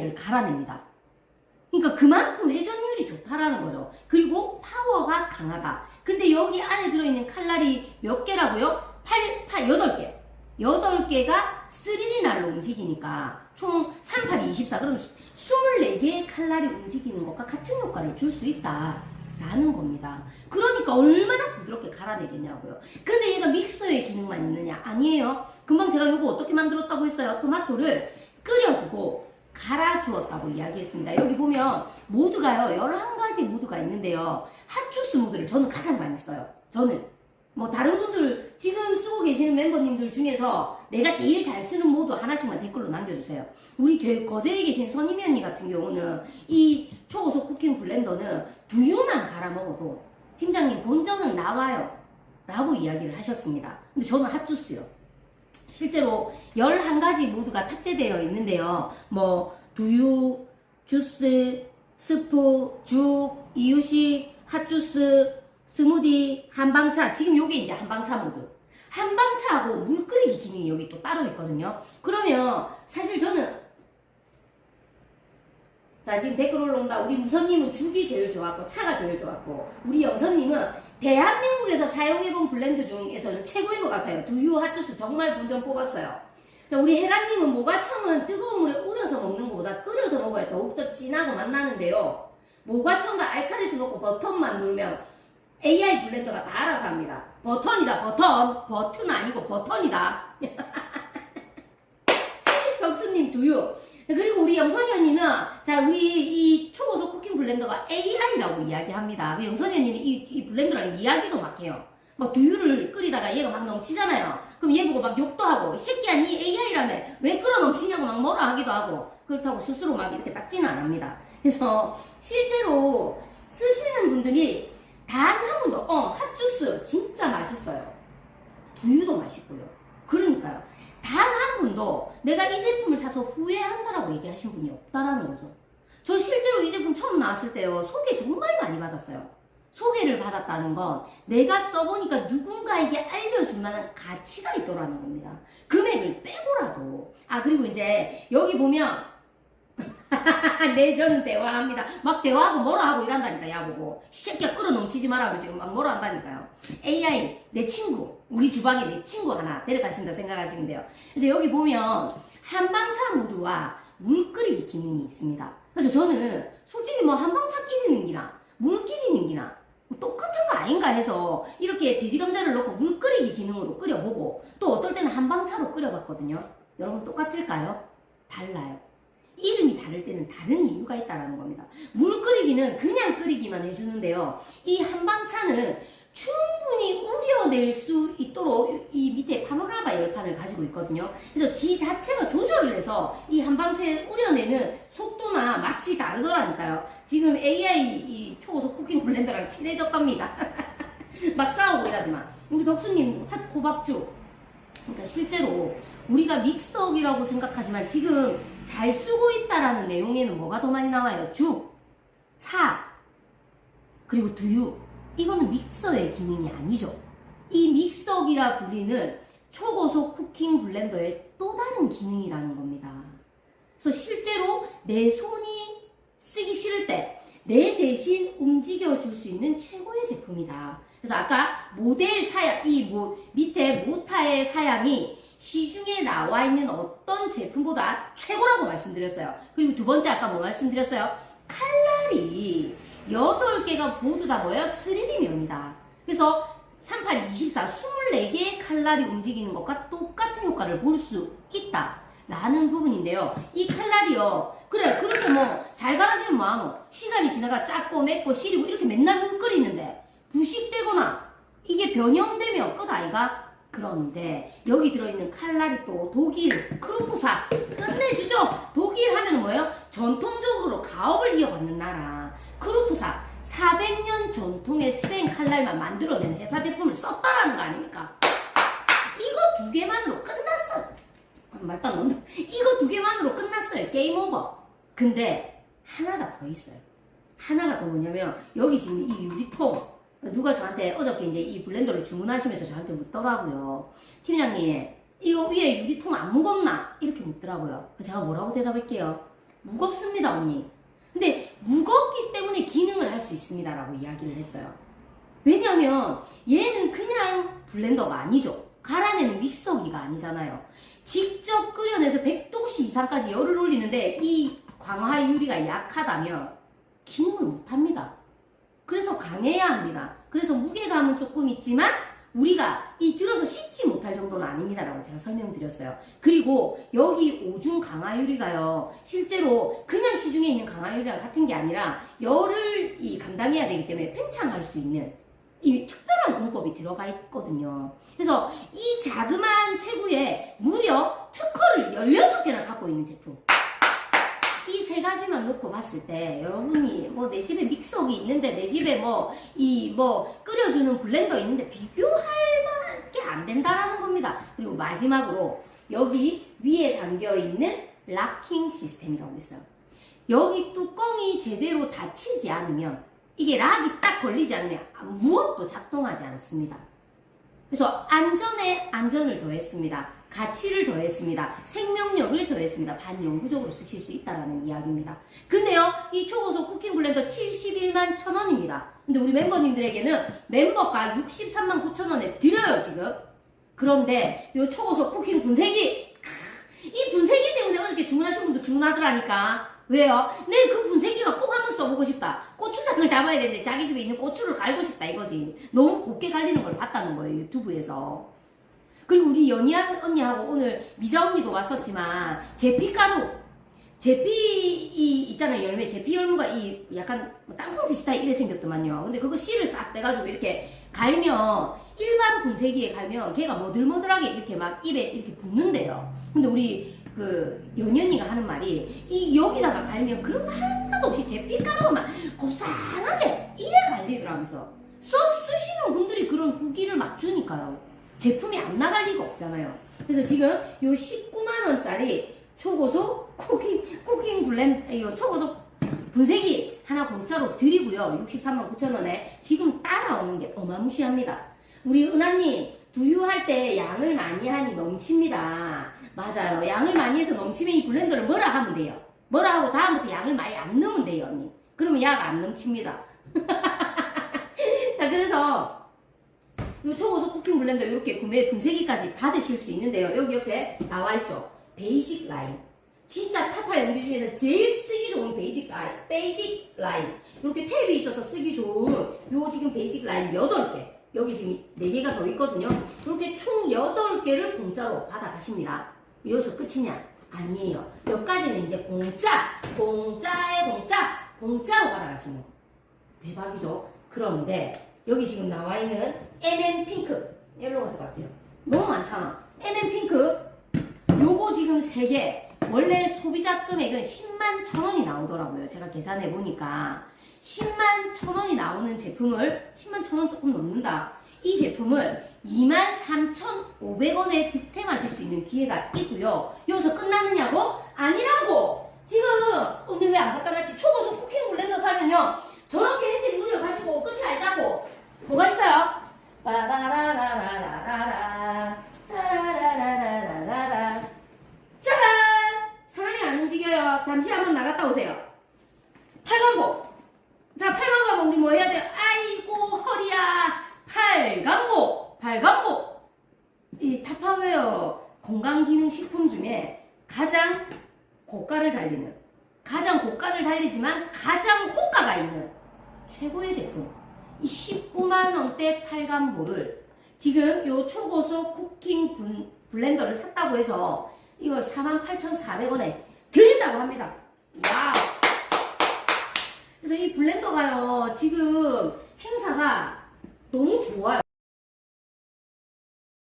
잡내를 갈아냅니다. 그러니까 그만큼 회전율이 좋다라는 거죠. 그리고 파워가 강하다. 근데 여기 안에 들어있는 칼날이 몇 개라고요? 8, 8, 8개. 8개가 3D 날로 움직이니까 총 3, 8, 24. 그럼 24개의 칼날이 움직이는 것과 같은 효과를 줄 수 있다. 라는 겁니다. 그러니까 얼마나 부드럽게 갈아내겠냐고요. 근데 얘가 믹서의 기능만 있느냐? 아니에요. 금방 제가 이거 어떻게 만들었다고 했어요? 토마토를 끓여주고 갈아주었다고 이야기했습니다. 여기 보면 모드가요. 11가지 모드가 있는데요. 핫주스 모드를 저는 가장 많이 써요. 저는. 뭐 다른 분들 지금 쓰고 계시는 멤버님들 중에서 내가 제일 잘 쓰는 모드 하나씩만 댓글로 남겨주세요. 우리 겨- 거제에 계신 선임이 언니 같은 경우는 이 초고속 쿠킹 블렌더는 두유만 갈아 먹어도 팀장님 본전은 나와요. 라고 이야기를 하셨습니다. 근데 저는 핫주스요. 실제로 11가지 모드가 탑재되어 있는데요. 뭐, 두유, 주스, 스프, 죽, 이유식, 핫주스, 스무디, 한방차. 지금 요게 이제 한방차 모드. 한방차하고 물 끓이기 기능이 여기 또 따로 있거든요. 그러면 사실 저는 자 지금 댓글 올라온다. 우리 무선님은 죽이 제일 좋았고 차가 제일 좋았고 우리 영선님은 대한민국에서 사용해본 블렌드 중에서는 최고인 것 같아요. 두유 핫주스 정말 본전 뽑았어요. 자 우리 혜란님은 모가청은 뜨거운 물에 우려서 먹는 것보다 끓여서 먹어야 더욱더 진하고 맛나는데요. 모가청과 알칼리수 넣고 버터만 누르면 AI 블렌더가 다 알아서 합니다. 버튼이다 버튼 버튼 아니고 버튼이다. 덕수님 두유. 그리고 우리 영선이 언니는 자 우리 이 초고속 쿠킹 블렌더가 AI라고 이야기합니다. 그 영선이 언니는 이, 이 블렌더랑 이야기도 막 해요. 막 두유를 끓이다가 얘가 막 넘치잖아요. 그럼 얘 보고 막 욕도 하고 이 새끼야 니 AI라며 왜 끓어 넘치냐고 막 뭐라 하기도 하고 그렇다고 스스로 막 이렇게 닦지는 안 합니다. 그래서 실제로 쓰시는 분들이 단 한 번도 어 핫주스 진짜 맛있어요. 두유도 맛있고요. 내가 이 제품을 사서 후회한다라고 얘기하신 분이 없다라는 거죠. 저 실제로 이 제품 처음 나왔을 때요. 소개 정말 많이 받았어요. 소개를 받았다는 건 내가 써보니까 누군가에게 알려줄 만한 가치가 있더라는 겁니다. 금액을 빼고라도. 아, 그리고 이제 여기 보면 네, 저는 대화합니다. 막 대화하고 뭐라 하고 이란다니까, 야보고. 이 새끼야, 끌어 넘치지 마라. 하면서 막 뭐라 한다니까요. AI, 내 친구, 우리 주방에 내 친구 하나 데려가신다 생각하시면 돼요. 그래서 여기 보면 한방차 모드와 물 끓이기 기능이 있습니다. 그래서 저는 솔직히 뭐 한방차 끼리는 기나, 물 끼리는 기나, 뭐 똑같은 거 아닌가 해서 이렇게 돼지 감자를 넣고 물 끓이기 기능으로 끓여보고 또 어떨 때는 한방차로 끓여봤거든요. 여러분 똑같을까요? 달라요. 이름이 다를 때는 다른 이유가 있다라는 겁니다. 물 끓이기는 그냥 끓이기만 해주는데요. 이 한방차는 충분히 우려낼 수 있도록 이 밑에 파노라마 열판을 가지고 있거든요. 그래서 지 자체가 조절을 해서 이 한방차에 우려내는 속도나 맛이 다르더라니까요. 지금 AI 이 초고속 쿠킹 블렌더랑 친해졌답니다. 막 싸우고 이러더만. 우리 덕수님 핫 호박죽. 그러니까 실제로 우리가 믹서기라고 생각하지만 지금 잘 쓰고 있다라는 내용에는 뭐가 더 많이 나와요? 죽, 차, 그리고 두유. 이거는 믹서의 기능이 아니죠. 이 믹서기라 불리는 초고속 쿠킹 블렌더의 또 다른 기능이라는 겁니다. 그래서 실제로 내 손이 쓰기 싫을 때 내 대신 움직여 줄 수 있는 최고의 제품이다. 그래서 아까 모델 사양, 이 뭐, 밑에 모타의 사양이 시중에 나와 있는 어떤 제품보다 최고라고 말씀드렸어요. 그리고 두 번째 아까 뭐 말씀드렸어요? 칼날이 8개가 모두 다 뭐예요? 3D면이다. 그래서 38, 24, 24개의 칼날이 움직이는 것과 똑같은 효과를 볼 수 있다. 라는 부분인데요. 이 칼날이요. 그래, 그렇게 뭐, 잘 갈아지면 뭐하노? 시간이 지나가 작고 맵고 시리고 이렇게 맨날 물 끓이는데, 부식되거나, 이게 변형되면 끝 아이가? 그런데, 여기 들어있는 칼날이 또 독일, 크루프사, 끝내주죠? 독일 하면 뭐예요? 전통적으로 가업을 이어받는 나라. 크루프사, 400년 전통의 스테인 칼날만 만들어낸 회사 제품을 썼다라는 거 아닙니까? 이거 두 개만으로 끝났어. 말도 안 나온다. 이거 두 개만으로 끝났어요. 게임 오버. 근데 하나가 더 있어요. 하나가 더 뭐냐면 여기 지금 이 유리통 누가 저한테 어저께 이제 이 블렌더를 주문하시면서 저한테 묻더라고요. 팀장님 이거 위에 유리통 안 무겁나? 이렇게 묻더라고요. 제가 뭐라고 대답할게요. 무겁습니다, 언니. 근데 무겁기 때문에 기능을 할 수 있습니다 라고 이야기를 했어요. 왜냐하면 얘는 그냥 블렌더가 아니죠. 갈아내는 믹서기가 아니잖아요. 직접 끓여내서 100도씨 이상까지 열을 올리는데 이 광화 유리가 약하다면 기능을 못합니다. 그래서 강해야 합니다. 그래서 무게감은 조금 있지만 우리가 이 들어서 씻지 못할 정도는 아닙니다라고 제가 설명드렸어요. 그리고 여기 오중 강화유리가요, 실제로 그냥 시중에 있는 강화유리랑 같은 게 아니라 열을 이 감당해야 되기 때문에 팽창할 수 있는 이 특별한 공법이 들어가 있거든요. 그래서 이 자그마한 체구에 무려 특허를 16개나 갖고 있는 제품. 이 세 가지만 놓고 봤을 때 여러분이 뭐 내 집에 믹서기 있는데 내 집에 뭐 이뭐 끓여주는 블렌더 있는데 비교할 만한 안 된다라는 겁니다. 그리고 마지막으로 여기 위에 담겨 있는 락킹 시스템이라고 있어요. 여기 뚜껑이 제대로 닫히지 않으면 이게 락이 딱 걸리지 않으면 무엇도 작동하지 않습니다. 그래서 안전에 안전을 더했습니다. 가치를 더했습니다. 생명력을 더했습니다. 반영구적으로 쓰실 수 있다라는 이야기입니다. 근데요, 이 초고속 쿠킹 블렌더 71만 1,000원입니다. 근데 우리 멤버님들에게는 멤버가 63만 9,000원에 드려요, 지금. 그런데 이 초고속 쿠킹 분쇄기 이 분쇄기 때문에 어저께 주문하신 분도 주문하더라니까. 왜요? 내그 분쇄기가 꼭 한번 써보고 싶다. 고추장을 담아야 되는데 자기 집에 있는 고추를 갈고 싶다 이거지. 너무 곱게 갈리는 걸 봤다는 거예요 유튜브에서. 그리고 우리 연희 언니하고 오늘 미자 언니도 왔었지만 제피가루 제피 이 있잖아요 열매 제피 열무가 이 약간 뭐 땅콩 비슷하게 이래 생겼더만요. 근데 그거 씨를 싹 빼가지고 이렇게 갈면 일반 분쇄기에 갈면 걔가 머들머들하게 이렇게 막 입에 이렇게 붙는데요. 근데 우리 그 언니가 하는 말이 이 여기다가 갈면 그런 거 하나도 없이 제피가루만 곱상하게 이래 갈리더라면서 써 쓰시는 분들이 그런 후기를 막 주니까요. 제품이 안 나갈 리가 없잖아요. 그래서 지금 요 19만 원짜리 초고속 쿠킹 쿠킹 블렌 이 초고속 분쇄기 하나 공짜로 드리고요. 63만 9천 원에 지금 따라오는 게 어마무시합니다. 우리 은하님 두유할 때 양을 많이 하니 넘칩니다. 맞아요. 양을 많이 해서 넘치면 이 블렌더를 뭐라 하면 돼요. 뭐라 하고 다음부터 양을 많이 안 넣으면 돼요, 언니. 그러면 약 안 넘칩니다. 자, 그래서 이 초고속 쿠킹 블렌더 이렇게 구매 분쇄기까지 받으실 수 있는데요. 여기 옆에 나와 있죠. 베이직 라인. 진짜 타파 연기 중에서 제일 쓰기 좋은 베이직 라인. 베이직 라인. 이렇게 탭이 있어서 쓰기 좋은 요 지금 베이직 라인 8개. 여기 지금 4개가 더 있거든요. 이렇게 총 8개를 공짜로 받아가십니다. 여기서 끝이냐? 아니에요. 몇 가지는 이제 공짜, 공짜에 공짜, 공짜로 받아가시는 거. 대박이죠? 그런데 여기 지금 나와 있는 MM 핑크 옐로우 가서 같아요. 너무 많잖아. MM 핑크 요거 지금 3개 원래 소비자 금액은 10만 천 원이 나오더라고요. 제가 계산해 보니까 10만 천 원이 나오는 제품을 10만 천 원 조금 넘는다. 이 제품을 2만 3,500원에 득템하실 수 있는 기회가 있고요. 여기서 끝나느냐고? 아니라고! 지금 언니 왜 안 갖다 놨지? 초고속 쿠킹 블렌더 사면요. 저렇게 혜택 누려가시고 끝이 아니다고. 뭐가 있어요? 빠라라라라라라 라라라라라라 짜란! 사람이 안 움직여요. 잠시 한번 나갔다 오세요. 팔광고. 자, 팔광고 하면 우리 뭐 해야 돼요? 아이고, 허리야. 팔광고. 팔광고. 이 타파웨어 건강기능식품 중에 가장 고가를 달리는, 가장 고가를 달리지만 가장 호가가 있는 최고의 제품. 이 19만원대 팔간보를 지금 요 초고속 쿠킹 분- 블렌더를 샀다고 해서 이걸 48,400원에 드린다고 합니다. 와우! 그래서 이 블렌더가요, 지금 행사가 너무 좋아요.